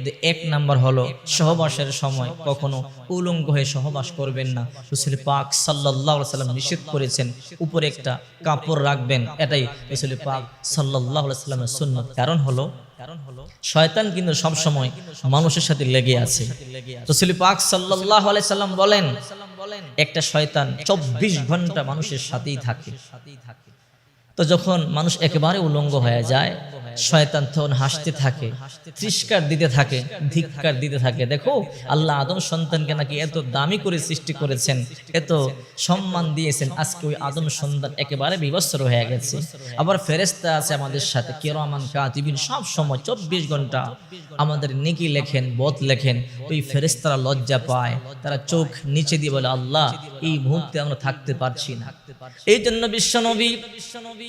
মধ্যে এক নাম্বার হলো সহবাসের সময় কখনো উলঙ্গ হয়ে সহবাস করবেন না। রসুল পাক সাল্লাহ সাল্লাম নিষেধ করেছেন, উপরে একটা কাপড় রাখবেন। এটাই রসুল পাক সাল্লাহ সাল্লামের শূন্য কারণ হলো, শয়তান কিন্তু সব সময় মানুষের সাথে লেগে আছে। রসুল পাক সাল্লাহ সাল্লাম বলেন, একটা শয়তান চব্বিশ ঘণ্টা মানুষের সাথেই থাকে। তো যখন মানুষ একেবারে উলঙ্গ হয়ে যায় শয়তান তখন হাসতে থাকে তিরস্কার দিতে থাকে ধিক্কার দিতে থাকে দেখো আল্লাহ আদম সন্তানকে নাকি এত দামি করে সৃষ্টি করেছেন এত সম্মান দিয়েছেন। আজকে ওই আদম সন্তান একেবারে বিবস্ত্র হয়ে গেছে। আবার ফেরেস্তা আছে আমাদের সাথে কেরমান কাতিবিন সব সময় চব্বিশ ঘণ্টা আমাদের নেকি লেখেন বত লেখেন। ওই ফেরেস্তারা লজ্জা পায় তারা চোখ নিচে দিয়ে বলে আল্লাহ এই মুহূর্তে আমরা থাকতে পারছি না। এই জন্য বিশ্বনবী বিশ্বনবী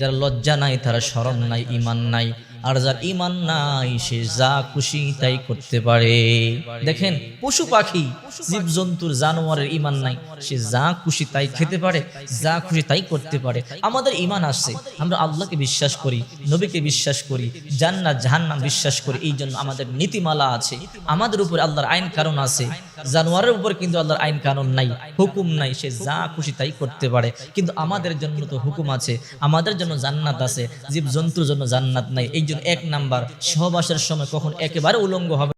যার লজ্জা নাই, তার শরম নাই, ঈমান নাই, আর যার ঈমান নাই, সে যা খুশি তাই করতে পারে। দেখেন, পশু পাখি, জীবজন্তুর জানোয়ারের ঈমান নাই, সে যা খুশি তাই খেতে পারে, যা খুশি তাই করতে পারে। আমাদের ইমান আছে আমরা আল্লাহকে বিশ্বাস করি, নবীকে বিশ্বাস করি, জান্নাত, জাহান্নাম বিশ্বাস করি, এই জন্য আমাদের নীতিমালা আছে, আমাদের উপর আল্লাহর আইন কারণ আছে জানোয়ারের উপর কিন্তু আল্লাহর আইন কানুন নাই, হুকুম নাই, সে যা খুশি তাই করতে পারে। কিন্তু আমাদের জন্য তো হুকুম আছে, আমাদের জন্য জান্নাত আছে জীব জন্তুর জন্য জান্নাত নাই। এই জন্য এক নাম্বার, সহবাসের সময় কখন একেবারে উলঙ্গ হবে।